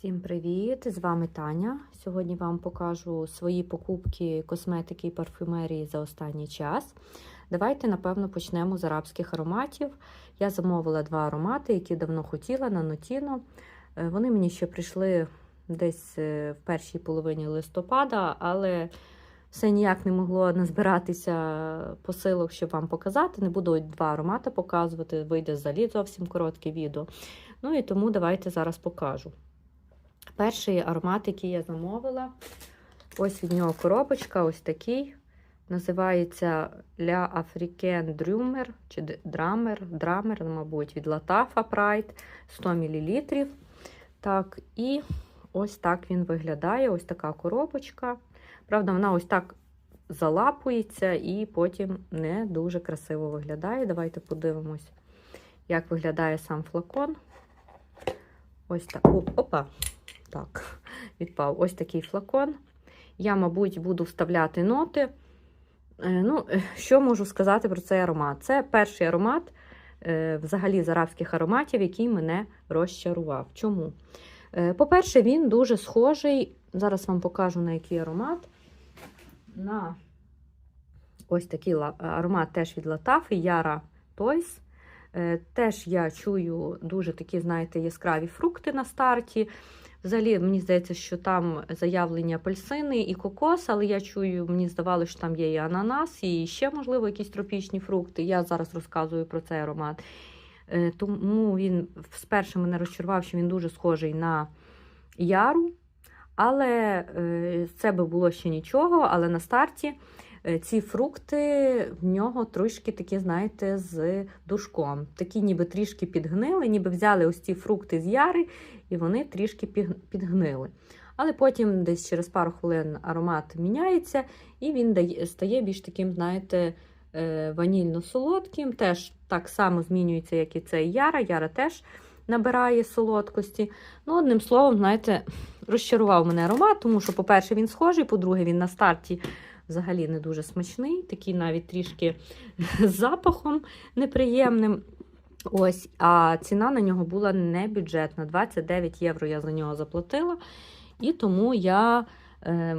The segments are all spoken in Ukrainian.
Всім привіт! З вами Таня. Сьогодні вам покажу свої покупки косметики і парфюмерії за останній час. Давайте, напевно, почнемо з арабських ароматів. Я замовила два аромати, які давно хотіла на Нотіно. Е, Вони мені ще прийшли десь е, в першій половині листопада, але все ніяк не могло назбиратися посилок, щоб вам показати. Не буду два аромати показувати, вийде взагалі зовсім коротке відео. Ну і тому давайте зараз покажу. Перший аромат, який я замовила, ось від нього коробочка, ось такий. Називається La Africaine Drumer, чи Drammer, Drammer, мабуть, від Latafa Pride 100 мл. Так, і ось так він виглядає. Ось така коробочка. Правда, вона ось так залапується і потім не дуже красиво виглядає. Давайте подивимось, як виглядає сам флакон. Ось так. Опа! Так, відпав ось такий флакон. Я, мабуть, буду вставляти ноти. Ну, Що можу сказати про цей аромат? Це перший аромат взагалі з арабських ароматів, який мене розчарував. Чому? По-перше, він дуже схожий. Зараз вам покажу, на який аромат. На ось такий аромат теж від Латафи, Яра Toys. Теж я чую дуже такі, знаєте, яскраві фрукти на старті. Взагалі, мені здається, що там заявлені апельсини і кокос, але я чую, мені здавалося, що там є і ананас, і ще, можливо, якісь тропічні фрукти. Я зараз розказую про цей аромат. Тому він спершу мене розчарував, що він дуже схожий на яру. Але це би було ще нічого. Але на старті ці фрукти в нього трошки такі, знаєте, з душком. Такі ніби трішки підгнили, ніби взяли ось ці фрукти з яри, і вони трішки підгнили. Але потім, десь через пару хвилин, аромат міняється, і він стає більш таким, знаєте, ванільно-солодким. Теж так само змінюється, як і цей яра. Яра теж набирає солодкості. Ну, одним словом, знаєте, розчарував мене аромат, тому що, по-перше, він схожий, по-друге, він на старті взагалі не дуже смачний, такий навіть трішки з запахом неприємним. Ось, А ціна на нього була не бюджетна. 29 євро я за нього заплатила. І тому я е,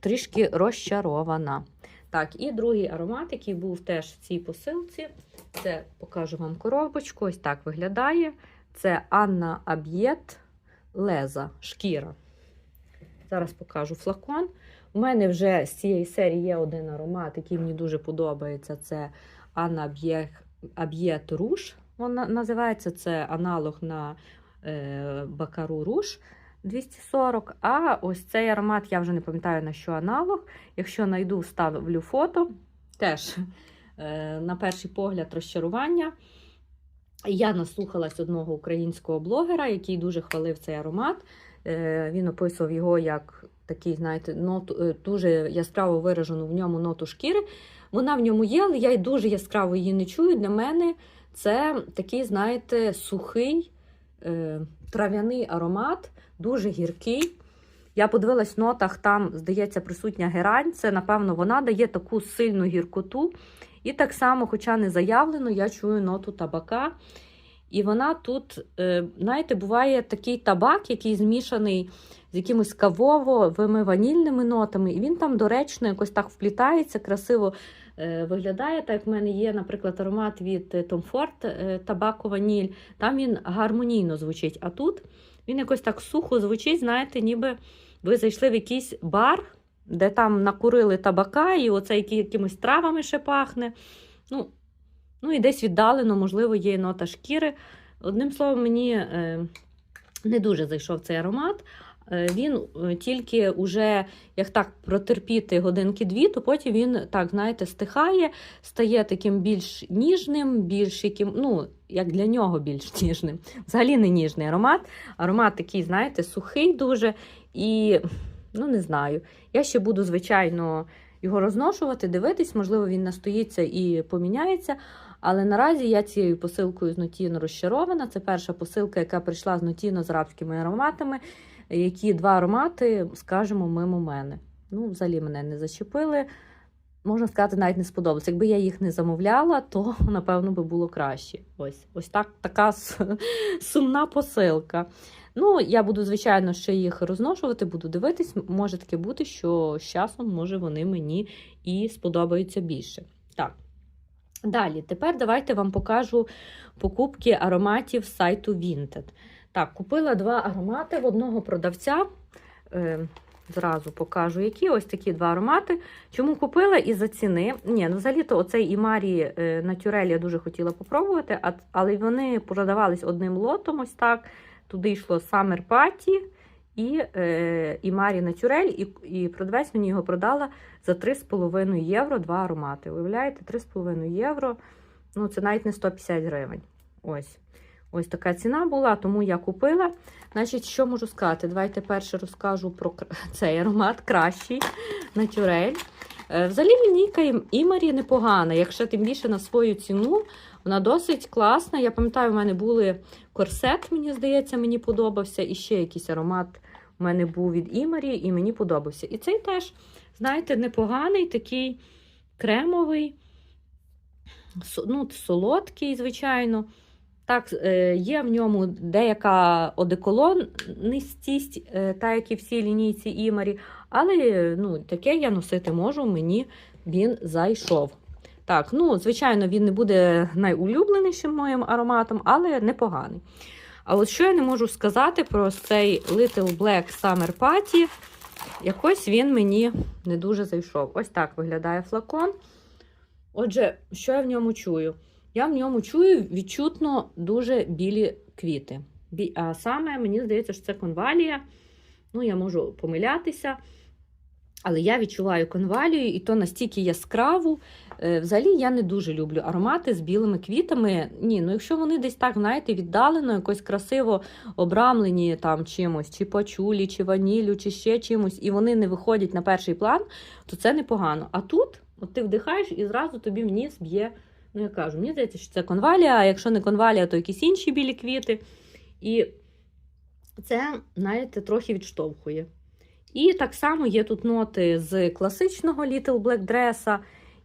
трішки розчарована. Так, і другий аромат, який був теж в цій посилці, це покажу вам коробочку. Ось так виглядає. Це Анна Аб'єт Леза, шкіра. Зараз покажу флакон. У мене вже з цієї серії є один аромат, який мені дуже подобається. Це Анна Аб'єт Руш. Вона називається це аналог на е, Бакару Руш 240. А ось цей аромат, я вже не пам'ятаю на що аналог. Якщо знайду, вставлю фото. Теж, е, на перший погляд, розчарування. Я наслухалась одного українського блогера, який дуже хвалив цей аромат. Е, він описував його як такий, знаєте, ноту, дуже яскраво виражену в ньому ноту шкіри. Вона в ньому є, але я дуже яскраво її не чую. Для мене це такий, знаєте, сухий е, трав'яний аромат, дуже гіркий. Я подивилась в нотах, там, здається, присутня герань. Це, напевно, вона дає таку сильну гіркоту. І так само, хоча не заявлено, я чую ноту табака. І вона тут, знаєте, буває такий табак, який змішаний з якимось кавово-вими ванільними нотами. І він там доречно якось так вплітається, красиво виглядає. Так як в мене є, наприклад, аромат від Tom Ford табако ваніль. Там він гармонійно звучить. А тут він якось так сухо звучить, знаєте, ніби ви зайшли в якийсь бар, де там накурили табака, і оце якимось травами ще пахне. Ну, Ну і десь віддалено, можливо, є нота шкіри. Одним словом, мені е, не дуже зайшов цей аромат. Е, він тільки уже, як так протерпіти годинки-дві, то потім він, так, знаєте, стихає, стає таким більш ніжним, більш яким, ну, як для нього більш ніжним. Взагалі не ніжний аромат. Аромат такий, знаєте, сухий дуже. І, ну, не знаю. Я ще буду, звичайно, його розношувати, дивитись, можливо, він настоїться і поміняється. Але наразі я цією посилкою з Нотіно розчарована. Це перша посилка, яка прийшла з Нотіно з арабськими ароматами, які два аромати, скажімо, мимо мене. Ну, взагалі мене не зачепили. можна сказати, навіть не сподобалось. Якби я їх не замовляла, то напевно би було краще. Ось ось так така сумна посилка. Ну, я буду, звичайно, ще їх розношувати, буду дивитись. Може таке бути, що з часом, може, вони мені і сподобаються більше. Так. Далі, тепер давайте вам покажу покупки ароматів сайту Vinted. Так, купила два аромати в одного продавця. Е, зразу покажу, які ось такі два аромати. Чому купила із-за ціни? Ні, ну взагалі-то оцей Імарі е, Натюрель я дуже хотіла попробувати, але вони продавались одним лотом, ось так. Туди йшло Summer Party і е, Імарі Натюрель, і, і продавець мені його продала за 3,5 євро два аромати. Уявляєте, 3,5 євро. Ну, це навіть не 150 гривень. Ось. Ось така ціна була, тому я купила. Значить, що можу сказати? Давайте перше розкажу про цей аромат кращий натюрель. Е, Взагалі лінійка Імарі непогана, якщо тим більше на свою ціну, вона досить класна. Я пам'ятаю, у мене були корсет, мені здається, мені подобався. І ще якийсь аромат у мене був від Імарі, і мені подобався. І цей теж, знаєте, непоганий, такий кремовий, ну, солодкий, звичайно. Так, е, є в ньому деяка одеколонність, е, так як і всі лінійці Імарі, але ну, таке я носити можу, мені він зайшов. Так, ну, звичайно, він не буде найулюбленішим моїм ароматом, але непоганий. А от що я не можу сказати про цей Little Black Summer Party, якось він мені не дуже зайшов. Ось так виглядає флакон. Отже, що я в ньому чую? Я в ньому чую відчутно дуже білі квіти. А саме мені здається, що це конвалія. Ну, я можу помилятися. Але я відчуваю конвалію, і то настільки яскраву. Е, Взагалі я не дуже люблю аромати з білими квітами. Ні, ну якщо вони десь так, знаєте, віддалено, якось красиво обрамлені там чимось, чи пачулі, чи ванілю, чи ще чимось, і вони не виходять на перший план, то це непогано. А тут, от ти вдихаєш і зразу тобі в ніс б'є. Ну, я кажу, мені здається, що це конвалія, а якщо не конвалія, то якісь інші білі квіти. І це, знаєте, трохи відштовхує. І так само є тут ноти з класичного Little Black Dress.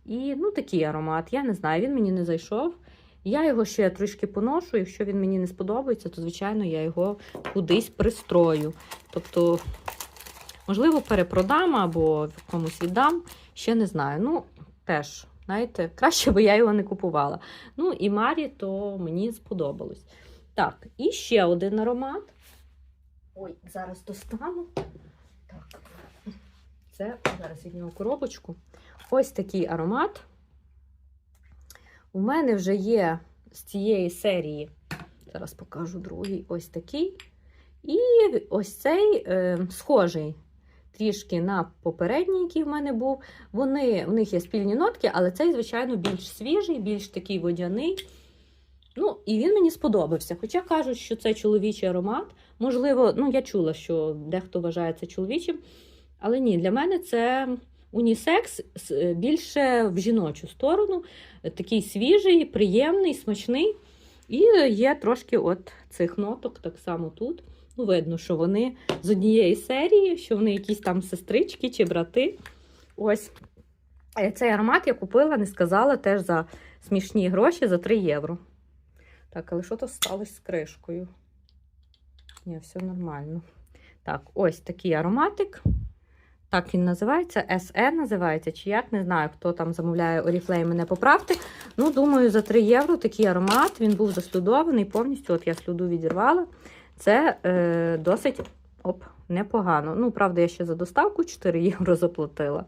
І ну, такий аромат. Я не знаю, він мені не зайшов. Я його ще трішки поношу. Якщо він мені не сподобається, то, звичайно, я його кудись пристрою. Тобто, можливо, перепродам або комусь віддам. Ще не знаю. Ну, теж, знаєте, краще би я його не купувала. Ну, і Марі, то мені сподобалось. Так, і ще один аромат. Ой, зараз достану. Це зараз від нього коробочку. Ось такий аромат. У мене вже є з цієї серії, зараз покажу другий, ось такий. І ось цей е, схожий трішки на попередній, який в мене був. Вони, В них є спільні нотки, але цей, звичайно, більш свіжий, більш такий водяний. Ну, і він мені сподобався. Хоча кажуть, що це чоловічий аромат. Можливо, ну я чула, що дехто вважає це чоловічим. Але ні, для мене це унісекс більше в жіночу сторону. Такий свіжий, приємний, смачний. І є трошки от цих ноток, так само тут. Ну, видно, що вони з однієї серії, що вони якісь там сестрички чи брати. Ось. Е, Цей аромат я купила, не сказала, теж за смішні гроші за 3 євро. Так, але що то сталося з кришкою? Ні, все нормально. Так, ось такий ароматик. Так він називається. SE називається, чи як, не знаю, хто там замовляє Oriflame, мене поправте. Ну, думаю, за 3 євро такий аромат. Він був заслюдований повністю. От я слюду відірвала. Це е, досить оп, непогано. Ну, правда, я ще за доставку 4 євро заплатила.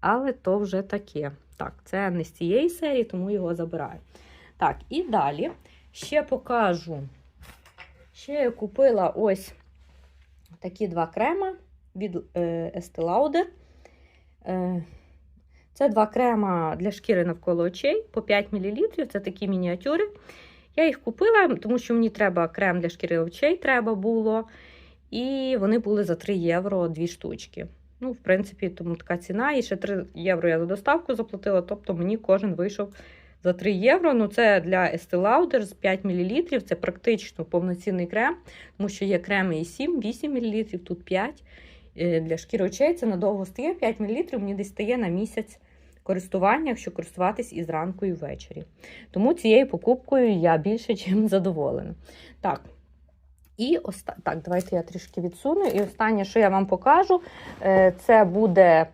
Але то вже таке. Так, це не з цієї серії, тому його забираю. Так, і далі ще покажу. Ще я купила ось такі два крема від е, Estee Lauder. Е, Це два крема для шкіри навколо очей по 5 мл. Це такі мініатюри. Я їх купила, тому що мені треба крем для шкіри очей треба було. І вони були за 3 євро дві штучки. Ну, в принципі, тому така ціна. І ще 3 євро я за доставку заплатила, тобто мені кожен вийшов за 3 євро. Ну, це для Estee Lauder з 5 мл. Це практично повноцінний крем, тому що є креми і 7, 8 мл, тут 5. Е, Для шкіри очей це надовго стає 5 мл, мені десь стає на місяць користування, якщо користуватись і зранку, і ввечері. Тому цією покупкою я більше чим задоволена. Так. І оста... так, давайте я трішки відсуну. І останнє, що я вам покажу, е, це буде.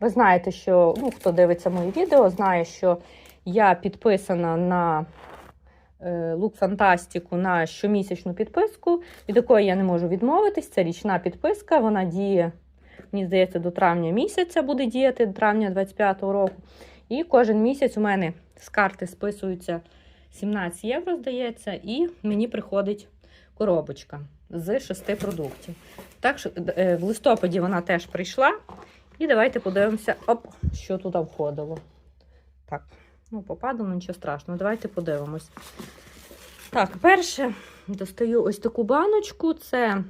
Ви знаєте, що ну, хто дивиться мої відео, знає, що я підписана на Лук Фантастику на щомісячну підписку, від якої я не можу відмовитись. Це річна підписка, вона діє, мені здається, до травня місяця буде діяти, до травня 25-го року. І кожен місяць у мене з карти списується 17 євро, здається, і мені приходить коробочка з шести продуктів. Так е, в листопаді вона теж прийшла. І давайте подивимося, оп, що туди входило. Так, ну, попадало, нічого страшного. Давайте подивимось. Так, перше достаю ось таку баночку. Це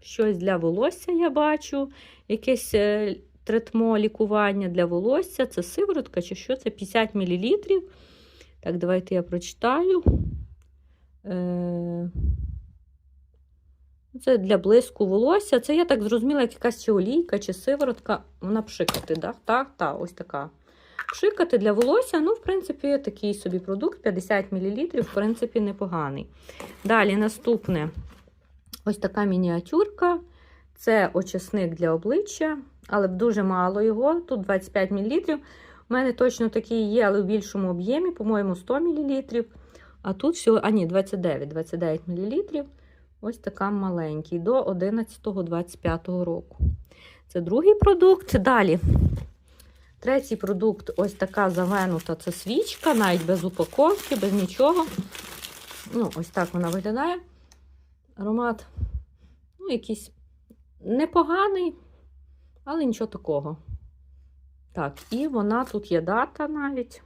щось для волосся, я бачу. Якесь е, третмо лікування для волосся. Це сиворотка чи що? Це 50 мл. Так, давайте я прочитаю. Е... Це для блиску волосся. Це я так зрозуміла, як якась чи олійка, чи сиворотка. Вона пшикати, да? так? Так, ось така. Пшикати для волосся, ну, в принципі, такий собі продукт, 50 мл, в принципі, непоганий. Далі наступне ось така мініатюрка. Це очисник для обличчя, але дуже мало його. Тут 25 мл. У мене точно такий є, але в більшому об'ємі, по-моєму, 100 мл. А тут всього, а ні, 29 29 мл. Ось така маленький, до 11-25 року. Це другий продукт. Далі. Третій продукт ось така завенута це свічка, навіть без упаковки, без нічого. Ну, Ось так вона виглядає. Аромат, ну, якийсь непоганий, але нічого такого. Так, і вона тут є дата навіть.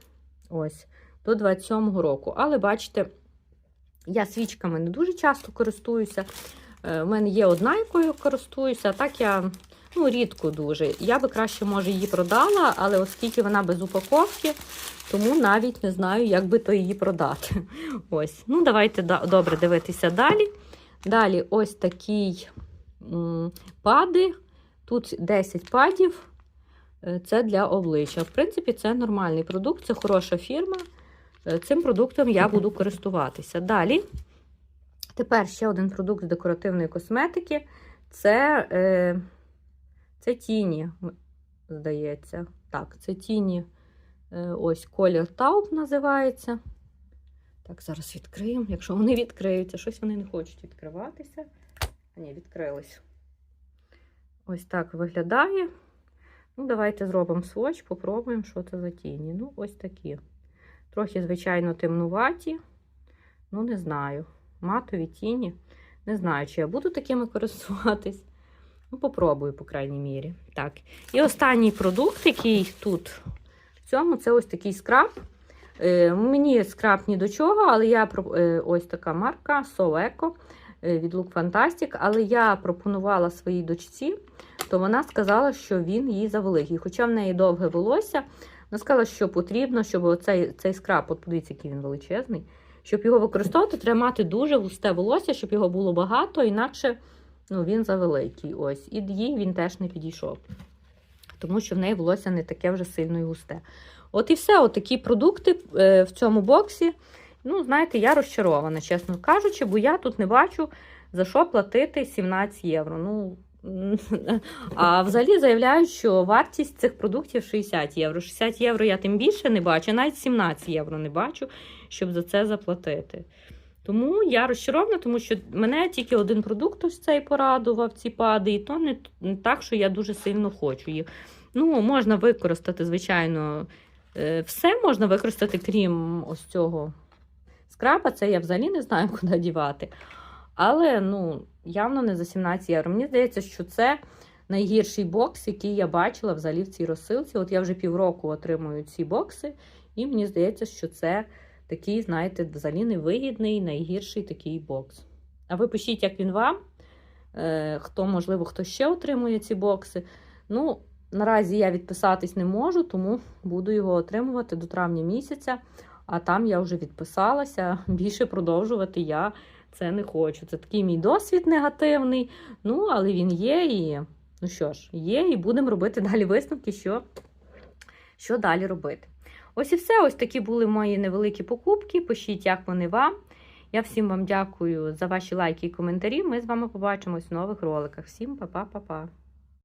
Ось, до 27-го року. Але бачите, я свічками не дуже часто користуюся. У мене є одна, якою користуюся, а так я ну, рідко дуже. Я би краще, може, її продала, але оскільки вона без упаковки, тому навіть не знаю, як би то її продати. Ось. Ну, Давайте добре дивитися далі. Далі ось такий пади. Тут 10 падів. Е, це для обличчя. В принципі, це нормальний продукт, це хороша фірма. Цим продуктом я буду користуватися. Далі, тепер ще один продукт з декоративної косметики це е, це тіні, здається. Так, це тіні, е, ось колір Тауп називається. Так, зараз відкриємо. Якщо вони відкриються, щось вони не хочуть відкриватися. А ні, відкрились. Ось так виглядає. Ну, Давайте зробимо сводч, попробуємо, що це за тіні. Ну, ось такі. Трохи, звичайно, темнуваті. Ну, не знаю. Матові тіні. Не знаю, чи я буду такими користуватись. Ну, попробую, по крайній мірі. Так. І останній продукт, який тут в цьому, це ось такий скраб. Е, Мені скраб ні до чого, але я е, ось така марка Soleco е, від Look Fantastic. Але я пропонувала своїй дочці, то вона сказала, що він їй завеликий. Хоча в неї довге волосся. Вона сказала, що потрібно, щоб цей цей скраб, от подивіться, який він величезний, щоб його використовувати, треба мати дуже густе волосся, щоб його було багато, інакше ну, він завеликий. Ось. І їй він теж не підійшов. Тому що в неї волосся не таке вже сильно і густе. От і все, от такі продукти е, в цьому боксі. Ну, знаєте, я розчарована, чесно кажучи, бо я тут не бачу, за що платити 17 євро. Ну, а взагалі заявляють, що вартість цих продуктів 60 євро. 60 євро я тим більше не бачу, навіть 17 євро не бачу, щоб за це заплатити. Тому я розчарована, тому що мене тільки один продукт ось цей порадував, ці пади, і то не, так, що я дуже сильно хочу їх. Ну, можна використати, звичайно, е, все можна використати, крім ось цього скраба. Це я взагалі не знаю, куди дівати. Але, ну, явно не за 17 євро. Мені здається, що це найгірший бокс, який я бачила взагалі в цій розсилці. От я вже півроку отримую ці бокси, і мені здається, що це такий, знаєте, взагалі невигідний, найгірший такий бокс. А ви пишіть, як він вам. Е, хто, можливо, хто ще отримує ці бокси. Ну, наразі я відписатись не можу, тому буду його отримувати до травня місяця. А там я вже відписалася. Більше продовжувати я це не хочу. Це такий мій досвід негативний. Ну, але він є і, ну що ж, є, і будемо робити далі висновки, що що далі робити. Ось і все. Ось такі були мої невеликі покупки. Пишіть, як вони вам. Я всім вам дякую за ваші лайки і коментарі. Ми з вами побачимось в нових роликах. Всім па-па-па-па.